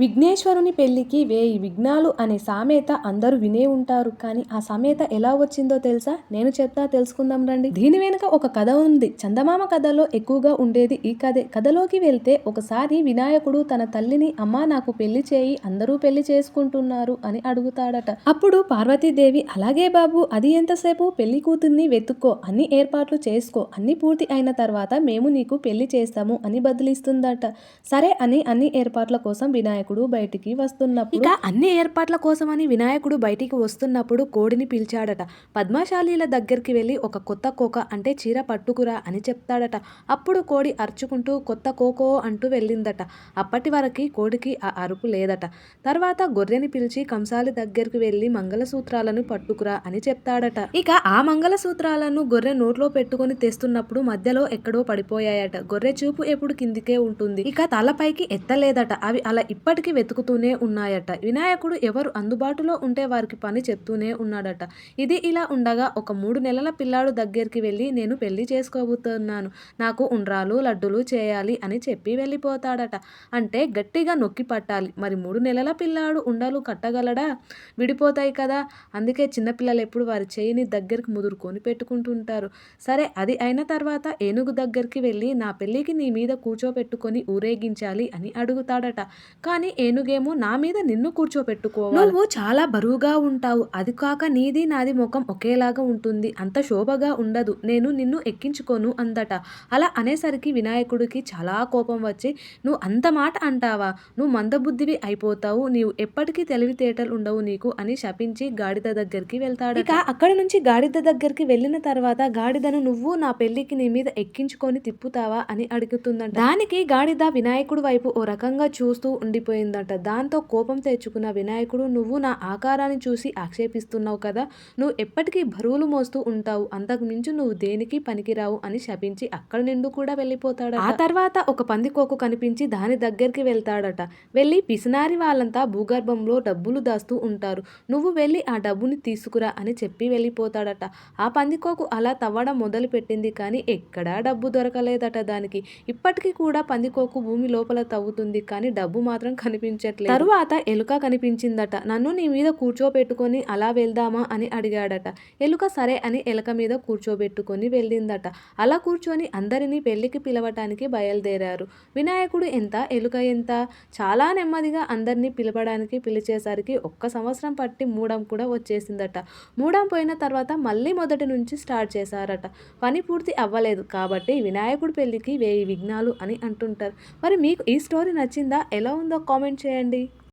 విఘ్నేశ్వరుని పెళ్ళికి వేయి విఘ్నాలు అనే సామెత అందరూ వినే ఉంటారు. కానీ ఆ సామెత ఎలా వచ్చిందో తెలుసా? నేను చెప్తా తెలుసుకుందాం రండి. దీని వెనుక ఒక కథ ఉంది. చందమామ కథలో ఎక్కువగా ఉండేది ఈ కథే. కథలోకి వెళ్తే ఒకసారి వినాయకుడు తన తల్లిని అమ్మా నాకు పెళ్ళి చేయి అందరూ పెళ్ళి చేసుకుంటున్నారు అని అడుగుతాడట. అప్పుడు పార్వతీదేవి అలాగే బాబు అది ఎంతసేపు? పెళ్ళి కూతుర్ని వెతుక్కో అన్ని ఏర్పాట్లు చేసుకో అన్ని పూర్తి అయిన తర్వాత మేము నీకు పెళ్ళి చేస్తాము అని బదిలిస్తుందట. సరే అని అన్ని ఏర్పాట్ల కోసం వినాయకుడు బయటికి వస్తున్నప్పుడు ఇక అన్ని ఏర్పాట్ల కోసమని వినాయకుడు బయటికి వస్తున్నప్పుడు కోడిని పిలిచాడట. పద్మశాలీల దగ్గరికి వెళ్ళి ఒక కొత్త కోక అంటే చీర పట్టుకురా అని చెప్తాడట. అప్పుడు కోడి అరుచుకుంటూ కొత్త కోకో అంటూ వెళ్ళిందట. అప్పటి వరకు కోడికి ఆ అరుపు లేదట. తర్వాత గొర్రెని పిలిచి కంసాలి దగ్గరికి వెళ్ళి మంగళసూత్రాలను పట్టుకురా అని చెప్తాడట. ఇక ఆ మంగళసూత్రాలను గొర్రె నోట్లో పెట్టుకొని తెస్తున్నప్పుడు మధ్యలో ఎక్కడో పడిపోయాయట. గొర్రె చూపు ఎప్పుడు కిందికే ఉంటుంది. ఇక తలపైకి ఎత్తలేదట. అవి అలా ఇప్పటి ఇప్పటికీ వెతుకుతూనే ఉన్నాయట. వినాయకుడు ఎవరు అందుబాటులో ఉంటే వారికి పని చెప్తూనే ఉన్నాడట. ఇది ఇలా ఉండగా ఒక మూడు నెలల పిల్లాడు దగ్గరికి వెళ్ళి నేను పెళ్ళి చేసుకోబోతున్నాను. నాకు ఉండ్రాలు లడ్డులు చేయాలి అని చెప్పి వెళ్ళిపోతాడట. అంటే గట్టిగా నొక్కి పట్టాలి. మరి మూడు నెలల పిల్లాడు ఉండలు కట్టగలడా? విడిపోతాయి కదా. అందుకే చిన్నపిల్లలు ఎప్పుడు వారి చేయిని దగ్గరికి ముదురుకొని పెట్టుకుంటుంటారు. సరే అది అయిన తర్వాత ఏనుగు దగ్గరికి వెళ్ళి నా పెళ్ళికి నీ మీద కూర్చోపెట్టుకొని ఊరేగించాలి అని అడుగుతాడట. కానీ ఏనుగేమో నా మీద నిన్ను కూర్చోపెట్టుకోవాలి నువ్వు చాలా బరువుగా ఉంటావు. అది కాక నీది నాది ముఖం ఒకేలాగా ఉంటుంది. అంత శోభగా ఉండదు. నేను నిన్ను ఎక్కించుకోను అందట. అలా అనేసరికి వినాయకుడికి చాలా కోపం వచ్చి నువ్వు అంత మాట అంటావా? నువ్వు మందబుద్ధివి అయిపోతావు. నీవు ఎప్పటికీ తెలివితేటలు ఉండవు నీకు అని శపించి గాడిద దగ్గరికి వెళ్తాడు ఇక అక్కడి నుంచి గాడిద దగ్గరికి వెళ్ళిన తర్వాత గాడిదను నువ్వు నా పెళ్ళికి నీ మీద ఎక్కించుకొని తిప్పుతావా? అని అడుగుతుందంట. దానికి గాడిద వినాయకుడు వైపు ఓ రకంగా చూస్తూ అయిపోయిందట దాంతో కోపం తెచ్చుకున్న వినాయకుడు నువ్వు నా ఆకారాన్ని చూసి ఆక్షేపిస్తున్నావు కదా. నువ్వు ఎప్పటికీ బరువులు మోస్తూ ఉంటావు. అంతకుమించు నువ్వు దేనికి పనికిరావు? అని శపించి అక్కడ నిండు కూడా వెళ్ళిపోతాడు ఆ తర్వాత ఒక పందికోకు కనిపించి దాని దగ్గరికి వెళ్తాడట. వెళ్ళి పిసినారి వాళ్ళంతా భూగర్భంలో డబ్బులు దాస్తూ ఉంటారు. నువ్వు వెళ్ళి ఆ డబ్బుని తీసుకురా అని చెప్పి వెళ్ళిపోతాడట. ఆ పందికోకు అలా తవ్వడం మొదలు పెట్టింది కానీ ఎక్కడా డబ్బు దొరకలేదట దానికి. ఇప్పటికీ కూడా పందికోకు భూమి లోపల తవ్వుతుంది కానీ డబ్బు మాత్రం కనిపించట్లేదు. తరువాత ఎలుక కనిపించిందట. నన్ను నీ మీద కూర్చోబెట్టుకొని అలా వెళ్దామా అని అడిగాడట. ఎలుక సరే అని ఎలుక మీద కూర్చోబెట్టుకొని వెళ్ళిందట. అలా కూర్చొని అందరినీ పెళ్ళికి పిలవటానికి బయలుదేరారు. వినాయకుడు ఎంత ఎలుక ఎంత? చాలా నెమ్మదిగా అందరినీ పిలవడానికి పిలిచేసరికి ఒక్క సంవత్సరం పట్టి మూడం కూడా వచ్చేసిందట. మూడం పోయిన తర్వాత మళ్ళీ మొదటి నుంచి స్టార్ట్ చేశారట. పని పూర్తి అవ్వలేదు కాబట్టి వినాయకుడి పెళ్ళికి వేయి విఘ్నాలు అని అంటుంటారు. మరి మీకు ఈ స్టోరీ నచ్చిందా? ఎలా ఉందో కామెంట్ చేయండి.